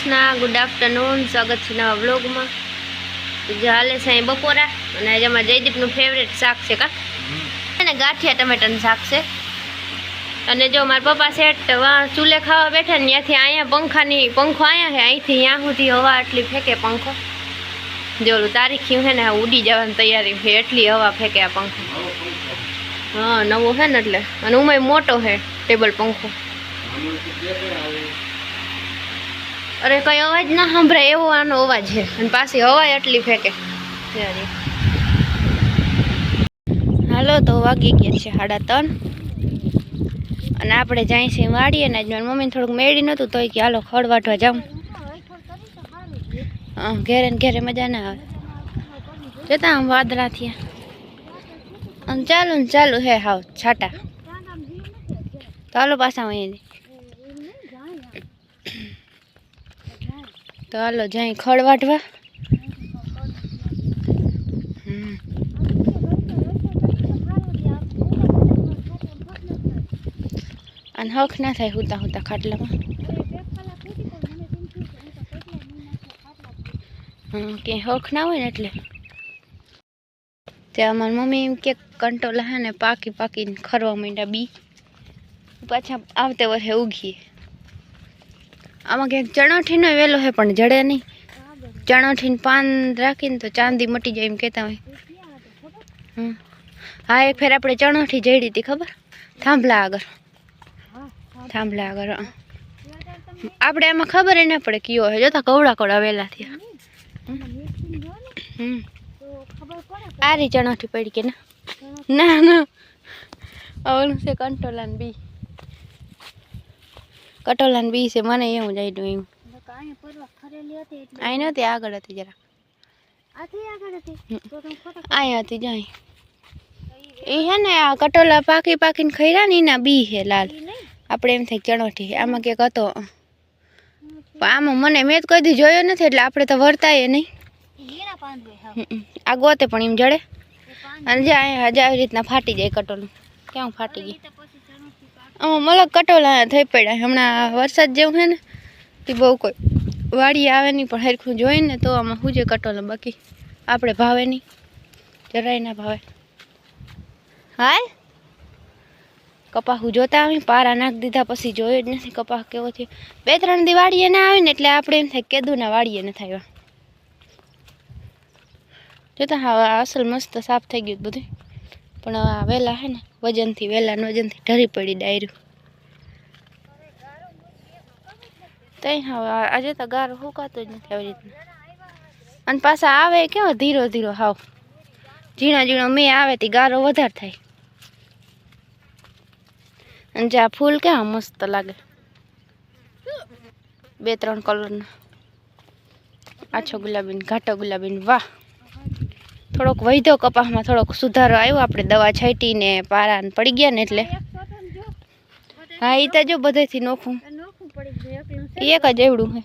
Krishna good afternoon સ્વાગત છે નવા વ્લોગમાં જે હાલે છે અહીં બપોરા અને આજે અમારા જયદીપનું ફેવરેટ શાક છે કા? અને ગાંઠિયા ટમેટાનું શાક છે. અને જો મારા પપ્પા સેટ ચૂલે ખાવા બેઠા ને ત્યાંથી અહીંયા પંખાની પંખો અહીંયા છે અહીંથી ત્યાં સુધી હવા એટલી ફેંકે પંખો. જો ઓલું તારીખી છે ને ઉડી જવાની તૈયારી છે એટલી હવા ફેંકે આ પંખો. હા નવો છે ને એટલે. અને ઉમે મોટો છે ટેબલ પંખો. અરે કઈ અવાજ ના સંભળાય એવો આનો અવાજ છે. અને પાછી હવા એટલી ફેંકે. હાલો તો વાગી ગયા છે સાડા ત્રણ. અને આપણે જાય છે વાડીએ ને મારી મમ્મીને થોડુંક મેળી નહોતું તોય કે હાલો ખડ વાટવા જાઉં. હા ઘેરે ને ઘેરે મજા ના આવે. જતા આમ વાદળા થયા. અને ચાલુ ને ચાલુ હે હાવ છાટા. તો હાલો પાછા અહીંયાથી. તો હાલો જાય ખડ વાટવા. અને હક ના થાય હુતા હુતા ખાટલામાં. હમ કે હક ના હોય ને એટલે. ત્યાં મારી મમ્મી એમ કે કંટોલા હે ને પાકી પાકીને ખરવા માંડ્યા બી. પાછા આવતે વર્ષે ઉગીએ. આમાં ક્યાંક ચણોઠીનો વેલો છે પણ જડે નહીં. ચણોઠીને પાન રાખીને તો ચાંદી મટી જાય એમ કહેતા હોય. હા, એક ફેર આપણે ચણોઠી જડી હતી, ખબર? થાંભલા આગળ. થાંભલા આગળ. આપણે એમાં ખબર ના પડે કયો હોય જોતા કવડા કવડા વેલા થયા. આરી ચણાઠી પડી કે ના? ના ના. ઓલું છે કંટોલાન બી. કટોલાન બી છે મને એવું જ આવ્યું એમ. અહીં નહોતી આગળ હતી જરા. અહીં હતી? જાય. એ હે ને આ કટોલા પાકી પાકીને ખૈરા ને એના બી છે લાલ. આપણે એમ થાય ચણોઠી આમાં ક્યાંક હતો. આમાં મને મેં તો કોઈ જોયો નથી એટલે આપણે તો વર્તાય નહીં. આ ગોતે પણ એમ જડે. અને જાય આવી રીતના ફાટી જાય કટોલું. ક્યાં ફાટી ગઈ? આમાં મલક કટોલા થઈ પડ્યા હમણાં વરસાદ જેવું છે ને તે બહુ કોઈ વાડી આવે નહીં, પણ હરખું જોઈને ને તો આમાં શું છે કટોલા બાકી. આપણે ભાવે નહીં, જરાય ના ભાવે. હાય? કપાહ જોતા આવી પારા નાખી દીધા પછી જોયો જ નથી કપાહ કેવો થયો બે ત્રણ દી વાડીએ ના આવે ને એટલે આપણે એમ થાય કેદુના વાડીએ ને થાય જોતા હા અસલ મસ્ત સાફ થઈ ગયું બધું પણ આ વહેલા હે ને, વજનથી વહેલા ને વજનથી ઢરી પડી ડાયરું. તઈ હવે આજે તો ગારો હુકાતો જ નથી આવી રીતના. અને પાછા આવે કેવો ધીરો ધીરો હાવ. ઝીણા ઝીણો મેં આવે તે ગારો વધારે થાય. અને જે આ ફૂલ કેવા મસ્ત લાગે. બે ત્રણ કલરના. આછો ગુલાબીન, ઘાટો ગુલાબીન, વાહ. થોડોક વૈધો કપાસમાં થોડોક સુધારો આવ્યો. આપણે દવા છાંટીને પારા ને પડી ગયા ને એટલે. હા એ તો જો બધેથી નોખું. એક જ એવડું હે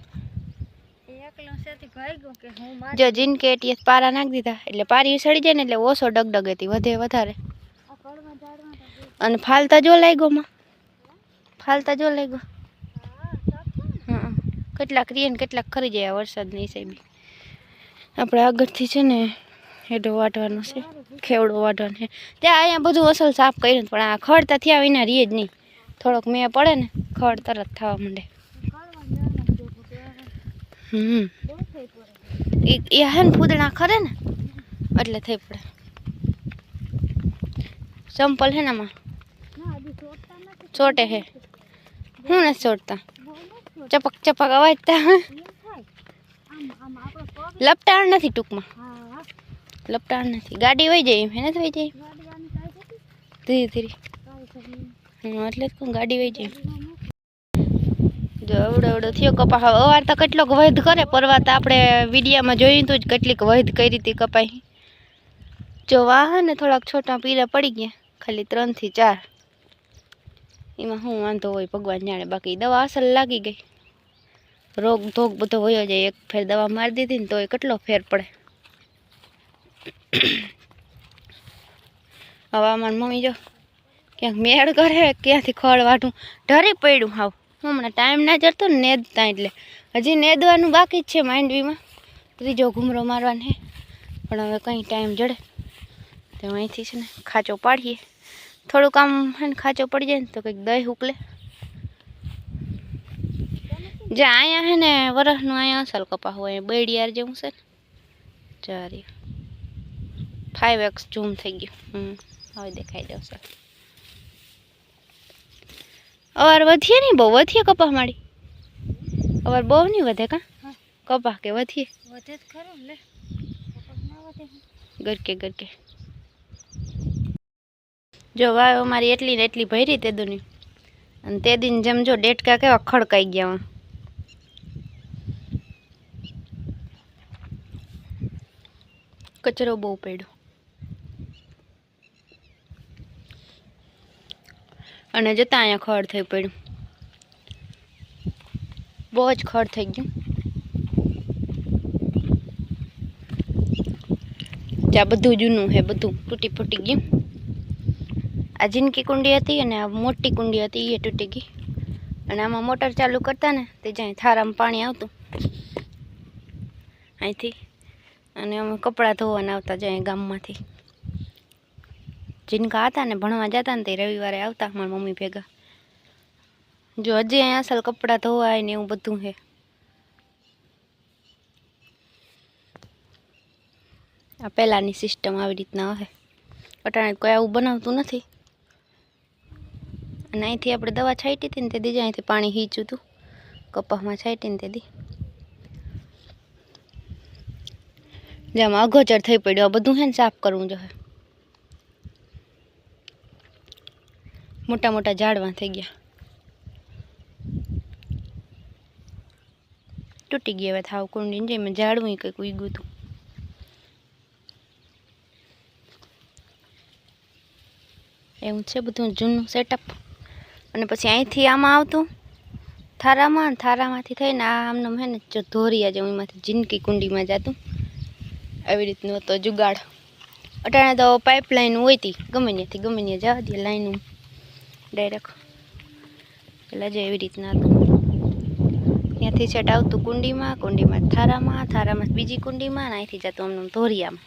જો જીન કે એટીએસ પારા નાખી દીધા એટલે પારી સડી જાય ને એટલે ઓછો ડગડગ હતી વધે વધારે. અને ફાલતા જો લાગ્યો માં. ફાલતા જો લાગ્યો. હા કેટલાક રીએ ને કેટલાક ખરી જાય વરસાદની હિસાબે. આપણે આગળથી છે ને હેડો વાટવાનો છે, ખેવડો વાટવાનો છે. ત્યાં અહીંયા બધું અસલ સાફ કર્યું પણ આ ખડતા થયા વિના રીએ જ નહીં. થોડોક મેં પડે ને, ખડ તરત થવા માંડે. હમ. એ હે ને ફૂદણા ખરે ને, એટલે થઈ પડે. ચંપલ હે ને આમાં? ચોટે હે. હું નથી ચોટતા? ચપક ચપક અવાજ તા લપટાણ નથી ટૂંકમાં. લપટાણ નથી. ગાડી વહી જાય એમ, હે નથી વહી જાય? ધીરે ધીરે. હમ, એટલે જ કહું, ગાડી વહી જાય જો અવડો અવડો થયો કપા હવે અવાર તો કેટલોક વૈધ કરે, પરવા તો આપણે વિડીયામાં જોયું હતું જ કેટલીક વૈધ કરી હતી કપાઈ જો વાહ ને થોડાક છોટા પીરા પડી ગયા, ખાલી ત્રણથી ચાર. એમાં શું વાંધો હોય, ભગવાન જાણે. બાકી દવા અસલ લાગી ગઈ. રોગ ધોગ બધો વયો જાય, એક ફેર દવા મારી દીધી ને તો એ કેટલો ફેર પડે. હવે અમારી મમ્મી જો ક્યાંક મેળ કરે ક્યાંથી ખળ વાટું ઢરી પડ્યું હાવ. હમણાં ટાઈમ ના જતો ને નેદતા એટલે. હજી નેદવાનું બાકી જ છે માંડવીમાં ત્રીજો ઘૂમરો મારવાનો પણ હવે કંઈ ટાઈમ જડે. તો અહીંથી છે ને ખાચો પાડીએ. થોડુંક આમ હે ખાચો પડી જાય ને તો કંઈક દહીં ઉકલે જે અહીંયા હે ને વરસનું અહીંયા અસલ કપા હોય, બેડિયાર જેવું છે ને. ચારી ફાઈવ એક્સ ઝૂમ થઈ ગયું. હમ હવે દેખાઈ જશે. અવાર વધીએ નહીં બહુ? વધીએ કપા મારી? અવાર બહુ નહીં વધે કા? કપા કે વધીએ? વધે જ ખરું લે. ગરકે ગરકે. જો વાવ અમારી એટલી ને એટલી ભરી તે દુની અને તે દિન જેમ જો ડેટકા કેવા ખડકાઈ ગયા કચરો બહુ પડ્યો. અને જતાં અહીંયા ખડ થઈ પડ્યું. બહુ જ ખડ થઈ ગયું. જ્યાં બધું જૂનું છે, બધું તૂટી ફૂટી ગયું. આ જિંદગી કુંડી હતી અને આ મોટી કુંડી હતી એ તૂટી ગઈ. અને આમાં મોટર ચાલુ કરતા ને, તે જ્યાં થારામાં પાણી આવતું. અહીંથી. અને અમે કપડાં ધોવાના આવતા જાય ગામમાંથી. જીનકા હતા ને ભણવા જતા ને તે રવિવારે આવતા મારા મમ્મી ભેગા. જો હજી અહીંયા અસલ કપડાં ધોવાય ને એવું બધું છે આ પહેલાંની સિસ્ટમ આવી રીતના હશે અટાણે કોઈ આવું બનાવતું નથી. અને અહીંથી આપણે દવા છાંટી હતી ને તે દીજે અહીંથી પાણી હીચ્યું હતું. કપાસમાં છાંટીને તે દી. જેમાં અગોચર થઈ પડ્યું. આ બધું છે ને સાફ કરવું જોઈએ મોટા મોટા ઝાડવા થઈ ગયા. તૂટી ગયા હવે થાવ કુંડીને મેં ઝાડવું કંઈક ઉગ્યું હતું. એવું છે બધું જૂનું સેટઅપ અને પછી અહીંથી આમાં આવતું. થારામાં થારામાંથી થઈને આ આમનું હે ને જો ધોરિયા જેવું એમાંથી જિંદગી કુંડીમાં જતું. આવી રીતનું હતો જુગાડ. અટાણે તો પાઇપલાઇન હોય હતી ગમે ત્યાંથી ગમે ત્યાં જવા દે લાઈનું ડાયરેક્ટ પેલા જે એવી રીતના હતું. ત્યાંથી સેટ આવતું કુંડીમાં કુંડીમાં થારામાં થારામાં બીજી કુંડીમાં, અને અહીંથી જતું અમને ધોરિયામાં.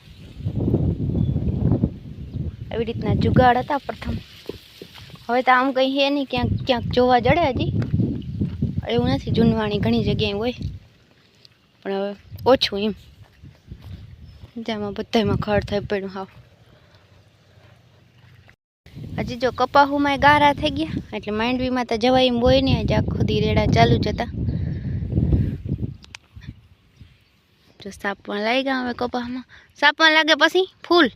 આવી રીતના જુગાડ હતા પ્રથમ. હવે તો આમ કંઈ હે નહીં, ક્યાંક ક્યાંક જોવા જડે હજી. એવું નથી, જૂનવાણી ઘણી જગ્યાએ હોય. પણ હવે ઓછું એમ. જેમાં બધામાં ખડ થઈ પડ્યું હાવ. હજી જો કપાહુમાં ગારા થઈ ગયા, એટલે માંડવીમાં તો જવાય એમ હોય નહીં આજે આખો દી રેડા ચાલુ જ હતા. જો સાપમાં લાગી ગયા હવે કપાસમાં સાપમાં લાગે પછી? ફૂલ?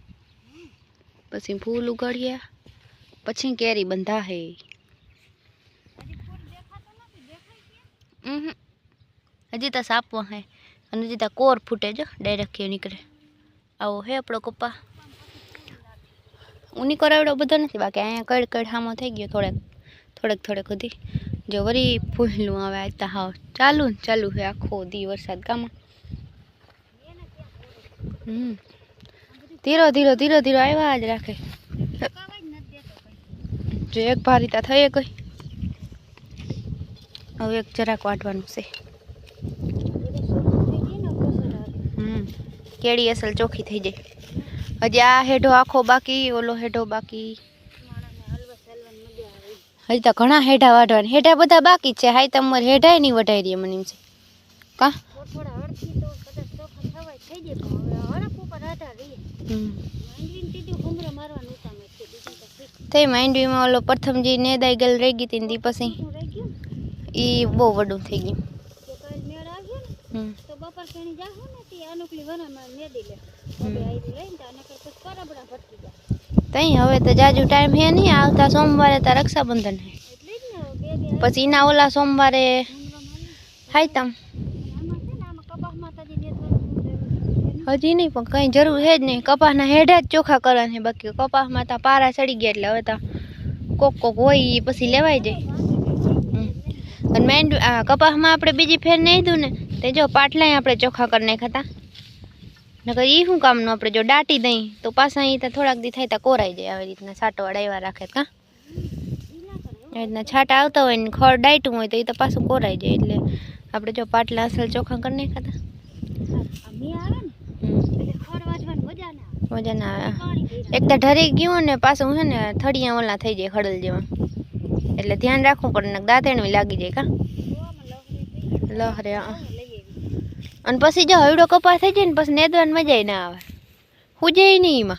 પછી ફૂલ ઉગાડ્યા. પછી કેરી બંધા હે ઉહું. હજી તો સાપવા હે. અને હજી તો કોર ફૂટે જો ડાયરેક્ટ કે નીકળે. આવો હે આપણો કપા ઉની કરાવડો બધો નથી, બાકી અહીંયા કડ કડ હામો થઈ ગયો થોડેક થોડેક થોડેક સુધી. જો વરી ફૂલનું આવે આજતા હા ચાલુ ને ચાલુ છે આખો દી વરસાદ ગામમાં. હમ. ધીરો ધીરો ધીરો ધીરો આવ્યા જ રાખે. જો એક ભારીતા થઈ કઈ. હવે એક જરાક વાટવાનું છે. હમ. કેળી અસલ ચોખ્ખી થઈ જાય. હજી આ હેઢો આખો બાકી ઓલો હેઢો બાકી. હજી તો ઘણા હેઢા વાઢવાના. હેઢા બધા બાકી છે. હાઈ તમારે હેઢાય નહીં વઢાઈ રહી મને એમ છે. કા? થઈ પણ માંડવીમાં ઓલો પ્રથમ જે દાઈ ગયેલ રહી ગઈ હતી ને પછી. એ બહુ વડું થઈ ગયું. ને હમ. તો બપોર કેણી જાહું ને તે અનુકલી વરામાં મેદી લે. તઈ હવે તો જાજુ ટાઈમ હે નહીં આવતા સોમવારે તો રક્ષાબંધન હે. પછી એના ઓલા સોમવારે થાય કપાસમાં હજી નહીં પણ કંઈ જરૂર છે જ નહીં કપાસના હેઢા જ ચોખા કરવાના છે બાકી. કપાસમાં તો પારા ચડી ગયા એટલે હવે તો કોક કોક હોય એ પછી લેવાઈ જાય. અને મેંડ કપાસમાં આપણે બીજી ફેર નહીં દઉં ને, તે જો પાટલાય આપણે ચોખા કરી નાખ્યા હતા નકર એ શું કામનું આપણે જો દાટી દઈ, તો પાછા અહીં થોડાક દી થાય તો કોરાઈ જાય આવી રીતના છાંટવાળા એવા રાખે કાં એવી રીતના છાંટા આવતા હોય ને ખડ ડાયટું હોય તો એ તો પાછું કોરાઈ જાય એટલે આપણે જો પાટલા અસલ ચોખા કરી નાખ્યા હતા. આ મી આવે ને હમ. એટલે મજા ના આવે. મજા ના આવે પાણી ભર્યા એક તો ઢરી ગયું ને પાછું છે ને થળિયા ઓલા થઈ જાય ખડલ જેવા. એટલે ધ્યાન રાખવું પડે દાંતેણવી લાગી જાય કાં. લહરે હા. અને પછી જો હવડો કપા થઈ જાય ને પછી નેદવાની મજા ના આવે. હુજે નહીં એમાં.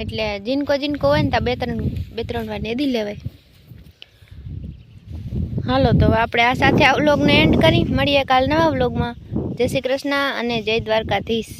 એટલે જીનકો જીનકો હોય ને ત્યાં બે ત્રણ બે ત્રણ વાર નેદી લેવાય. હાલો, તો આપણે આ સાથે આ વ્લોગને એન્ડ કરી. મળીએ કાલ નવા વ્લોગમાં. જય શ્રી કૃષ્ણ અને જય દ્વારકાધીશ.